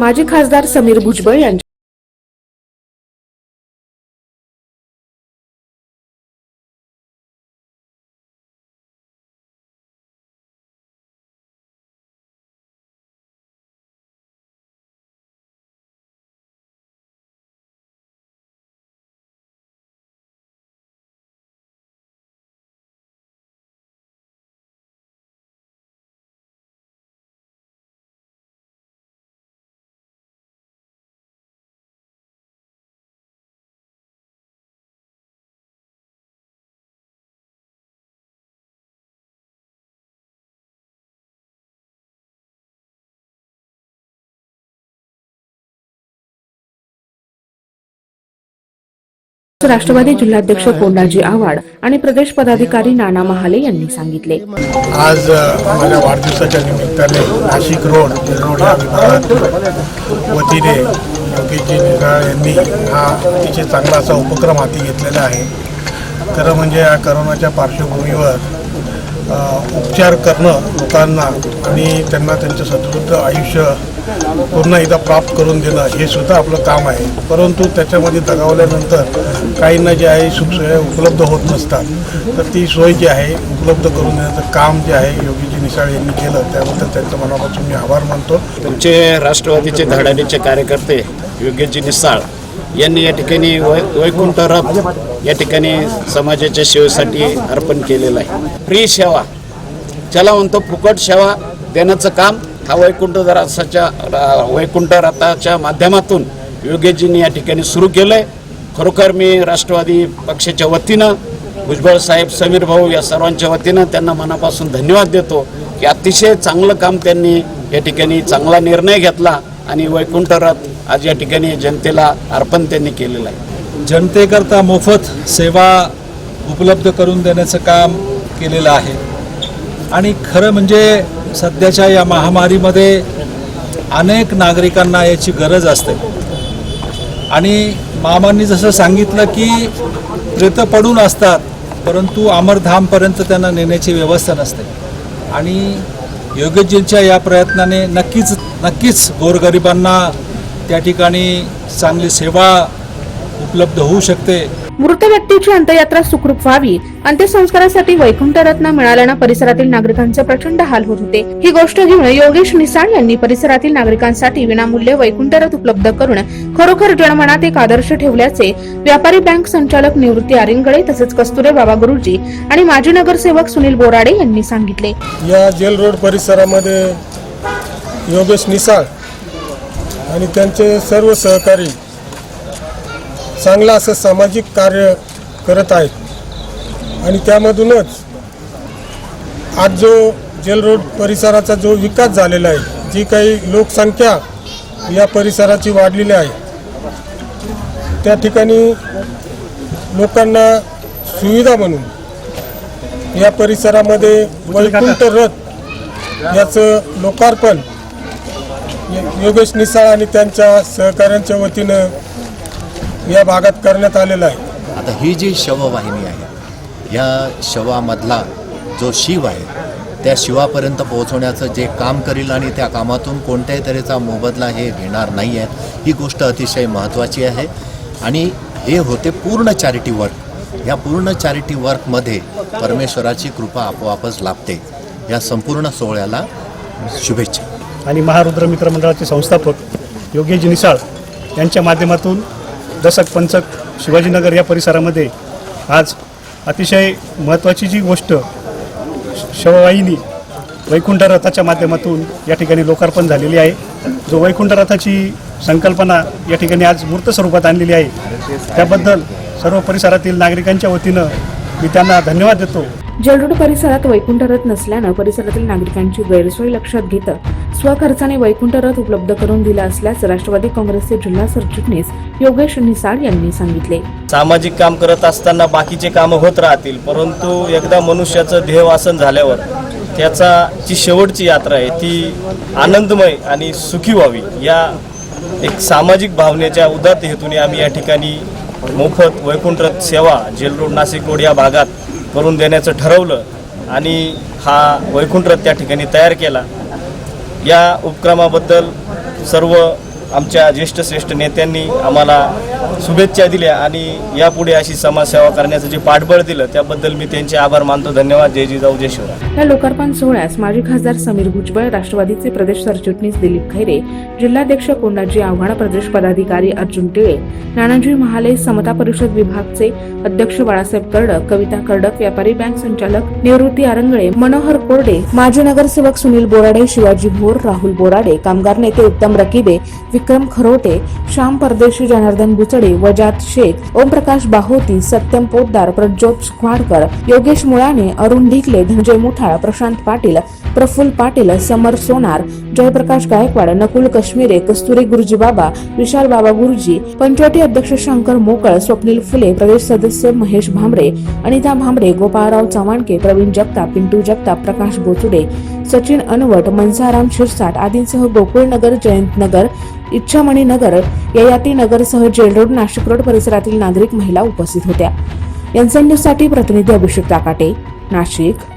माजी खासदार समीर भुजबळ यांच्या राष्ट्रवादी जिल्हाध्यक्ष कोंडाजी आव्हाड आणि प्रदेश पदाधिकारी नाना महाले यांनी सांगितले. आज माझ्या वाढदिवसाच्या निमित्ताने नाशिक रोड रोड या वतीने योगेशजी निराळ यांनी हा अतिशय चांगला असा उपक्रम हाती घेतलेला आहे. खरं म्हणजे या करोनाच्या पार्श्वभूमीवर उपचार करणं लोकांना आणि त्यांना त्यांचं सदृढ आयुष्य पुन्हा एकदा प्राप्त करून देणं हे सुद्धा आपलं काम आहे. परंतु त्याच्यामध्ये दगावल्यानंतर काहींना जे आहे सुखसोया उपलब्ध होत नसतात. तर ती सोय जी आहे उपलब्ध करून देण्याचं काम जे आहे योगीजी निसाळ यांनी केलं त्याबद्दल त्यांचं मनापासून मी आभार मानतो. तुमचे राष्ट्रवादीचे धडाडीचे कार्यकर्ते योगीजी निसाळ यांनी या ठिकाणी वै वैकुंठ रथ या ठिकाणी समाजाच्या सेवेसाठी अर्पण केलेलं आहे. फ्री सेवा ज्याला म्हणतो फुकट सेवा देण्याचं काम हा वैकुंठ रसाच्या वैकुंठ रथाच्या माध्यमातून योगेशजींनी या ठिकाणी सुरू केलं आहे खरोखर मी राष्ट्रवादी पक्षाच्या वतीनं भुजबळ साहेब समीर भाऊ या सर्वांच्या वतीनं त्यांना मनापासून धन्यवाद देतो की अतिशय चांगलं काम त्यांनी या ठिकाणी चांगला निर्णय घेतला आणि वैकुंठ रथ आज या ठिकाणी जनतेला अर्पण त्यांनी केलेलं आहे. जनतेकरता मोफत सेवा उपलब्ध करून देण्याचं काम केलेलं आहे. आणि खरं म्हणजे सध्याच्या या महामारीमध्ये अनेक नागरिकांना याची गरज असते. आणि मामांनी जसं सांगितलं की प्रेत पडून असतात परंतु अमरधामपर्यंत त्यांना नेण्याची व्यवस्था नसते. आणि योगेशजींच्या या प्रयत्नाने नक्कीच नक्कीच गोरगरिबांना त्या ठिकाणी चांगली सेवा उपलब्ध होऊ शकते. मृत व्यक्तीची अंत्ययात्रा सुखरूप व्हावी. अंत्यसंस्कारासाठी वैकुंठ रत्न मिळाल्यानं परिसरातील नागरिकांचे प्रचंड हाल होत होते. ही गोष्ट घेऊन योगेश निसाळ यांनी परिसरातील नागरिकांसाठी विनामूल्य वैकुंठ रथ उपलब्ध करून खरोखर जनमनात एक आदर्श ठेवल्याचे व्यापारी बँक संचालक निवृत्ती आरिंगळे तसेच कस्तुरे बाबा गुरुजी आणि माजी नगरसेवक सुनील बोराडे यांनी सांगितले. या जेल रोड परिसरामध्ये योगेश निसाळ आणि त्यांचे सर्व सहकारी चांगलं असं सामाजिक कार्य करत आहेत. आणि त्यामधूनच आज जो जेल रोड परिसराचा जो विकास झालेला आहे जी काही लोकसंख्या या परिसराची वाढलेली आहे त्या ठिकाणी लोकांना सुविधा म्हणून या परिसरामध्ये वैकुंठ रथ याचं लोकार्पण योगेश निसाळ आणि त्यांच्या सहकाऱ्यांच्या वतीनं या भागात करण्यात आलेलं आहे. आता ही जी शववाहिनी आहे या शवामधला जो शिव आहे त्या शिवापर्यंत पोहोचवण्याचं जे काम करील आणि त्या कामातून कोणत्याही तऱ्हेचा मोबदला हे घेणार नाही आहे ही गोष्ट अतिशय महत्त्वाची आहे. आणि हे होते पूर्ण चॅरिटी वर्क या पूर्ण चॅरिटी वर्कमध्ये परमेश्वराची कृपा आपोआपच लाभते. या संपूर्ण सोहळ्याला शुभेच्छा. आणि महारुद्र मित्र मंडळाचे संस्थापक योगेश निसाळ यांच्या माध्यमातून दशक पंचक शिवाजीनगर या परिसरामध्ये आज अतिशय महत्त्वाची जी गोष्ट श- शववाहिनी वैकुंठ रथाच्या माध्यमातून या ठिकाणी लोकार्पण झालेली आहे. जो वैकुंठ रथाची संकल्पना या ठिकाणी आज मूर्त स्वरूपात आणलेली आहे. त्याबद्दल सर्व परिसरातील नागरिकांच्या वतीनं मी त्यांना धन्यवाद देतो. जलरोड परिसरात वैकुंठ रथ नसल्यानं परिसरातील नागरिकांची गैरसोय लक्षात घेत स्वखर्चाने वैकुंठ रथ उपलब्ध करून दिला असल्याचं राष्ट्रवादी काँग्रेसचे जिल्हा सरचिटणीस योगेश निसाळ यांनी सांगितले. सामाजिक काम करत असताना बाकीचे कामं होत राहतील परंतु एकदा मनुष्याचं देहवासन झाल्यावर त्याचा जी शेवटची यात्रा आहे ती आनंदमय आणि सुखी व्हावी या एक सामाजिक भावनेच्या उदात्त हेतूने आम्ही या ठिकाणी मोफत वैकुंठरथ सेवा जेलरोड नाशिक रोड या भागात करून देण्याचं ठरवलं आणि हा वैकुंठरथ त्या ठिकाणी तयार केला. या उपक्रमाबद्दल सर्व आमच्या ज्येष्ठ श्रेष्ठ नेत्यांनी आम्हाला शुभेच्छा दिल्या आणि यापुढे अशी समाजसेवा करण्याचं जे पाठबळ दिलं त्याबद्दल मी त्यांचे आभार मानतो. धन्यवाद. जय जिजाऊ जय शिवराय. या लोकार्पण सोहळ्यास माजी खासदार समीर भुजबळ राष्ट्रवादीचे प्रदेश सरचिटणीस दिलीप खैरे जिल्हाध्यक्ष कोंडाजी आव्हाड प्रदेश पदाधिकारी अर्जुन टिळे नानाजी महाले समता परिषद विभागचे अध्यक्ष बाळासाहेब कर्डक कविता कर्डक व्यापारी बँक संचालक निवृत्ती आरंगळे मनोहर कोरडे माजी नगरसेवक सुनील बोराडे शिवाजी भोर राहुल बोराडे कामगार नेते उत्तम रकिबे विक्रम खरोटे श्याम परदेशी जनार्दन बुचडे वजात शेख ओमप्रकाश बाहोती सत्यम पोद्दार प्रज्योत सुखवाडकर योगेश मुळाने अरुण ढिकले धनंजय मुठाळ प्रशांत पाटील प्रफुल्ल पाटील समर सोनार जयप्रकाश गायकवाड नकुल कश्मीरे कस्तुरी गुरुजी बाबा विशाल बाबा गुरुजी पंचवटी अध्यक्ष शंकर मोकळ स्वप्नील फुले प्रदेश सदस्य महेश भांबरे अनिता भांबरे गोपाळराव चव्हाणके प्रवीण जगताप पिंटू जगताप प्रकाश बोचुडे सचिन अनवट मनसाराम शिरसाट आदींसह गोकुळनगर जयंतनगर इच्छामणी नगर ययाती नगरसह जेल रोड नाशिक रोड परिसरातील नागरिक महिला उपस्थित होत्या. एनसन न्यूजसाठी प्रतिनिधी अभिषेक ताकाटे नाशिक.